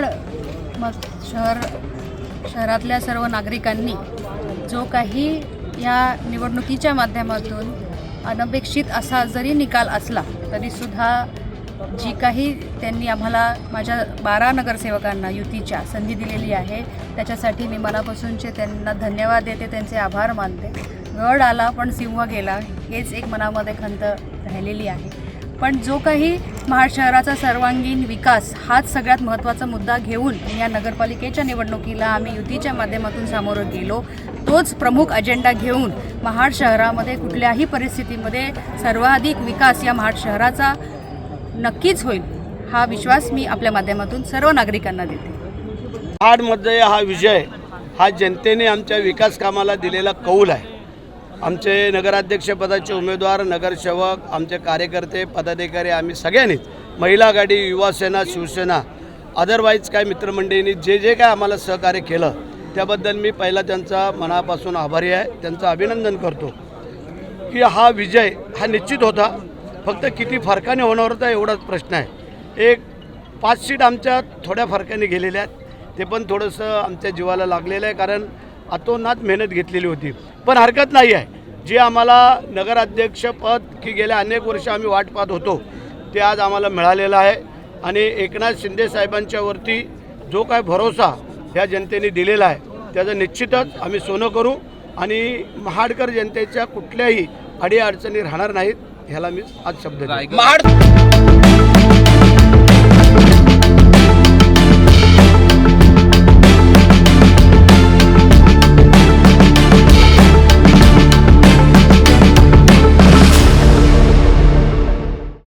महाड शहर शहरातल्या सर्व नागरिकांनी जो काही या निवडणुकीच्या माध्यमातून अनपेक्षित असा जरी निकाल असला तरीसुद्धा जी काही त्यांनी आम्हाला माझ्या बारा नगरसेवकांना युतीच्या संधी दिलेली आहे त्याच्यासाठी मी मनापासूनचे त्यांना धन्यवाद देते त्यांचे आभार मानते. गड आला पण सिंह गेला हेच एक मनामध्ये खंत राहिलेली आहे. पण जो काही महाड शहराचा सर्वांगीण विकास हाच सगळ्यात महत्त्वाचा मुद्दा घेऊन या नगरपालिकेच्या निवडणुकीला आम्ही युतीच्या माध्यमातून सामोरं गेलो. तोच प्रमुख अजेंडा घेऊन महाड शहरामध्ये कुठल्याही परिस्थितीमध्ये सर्वाधिक विकास या महाड शहराचा नक्कीच होईल हा विश्वास मी आपल्या माध्यमातून सर्व नागरिकांना देते. महाडमध्ये हा विजय हा जनतेने आमच्या विकास कामाला दिलेला कौल आहे. आमचे नगराध्यक्षपदाचे उमेदवार नगरसेवक आमचे कार्यकर्ते पदाधिकारी आम्ही सगळ्यांनीच महिला आघाडी युवासेना शिवसेना अदरवाईज काय मित्रमंडळींनी जे जे काय आम्हाला सहकार्य केलं त्याबद्दल मी पहिला त्यांचा मनापासून आभारी आहे. त्यांचं अभिनंदन करतो. की हा विजय हा निश्चित होता. फक्त किती फरकाने होणार होता एवढाच प्रश्न आहे. एक पाच सीट आमच्या थोड्या फरकाने गेलेल्या आहेत. ते पण थोडंसं आमच्या जीवाला लागलेलं आहे. कारण अतोनात मेहनत घेतलेली होती. पण हरकत नाही आहे. जे आम्हाला नगराध्यक्षपद की गेल्या अनेक वर्ष आम्ही वाट पाहत होतो ते आज आम्हाला मिळालेलं आहे. आणि एकनाथ शिंदे साहेबांच्यावरती जो काय भरोसा ह्या जनतेने दिलेला आहे त्याचं निश्चितच आम्ही सोनं करू. आणि महाडकर जनतेच्या कुठल्याही अडीअडचणी राहणार नाहीत ह्याला मी आज शब्द महाड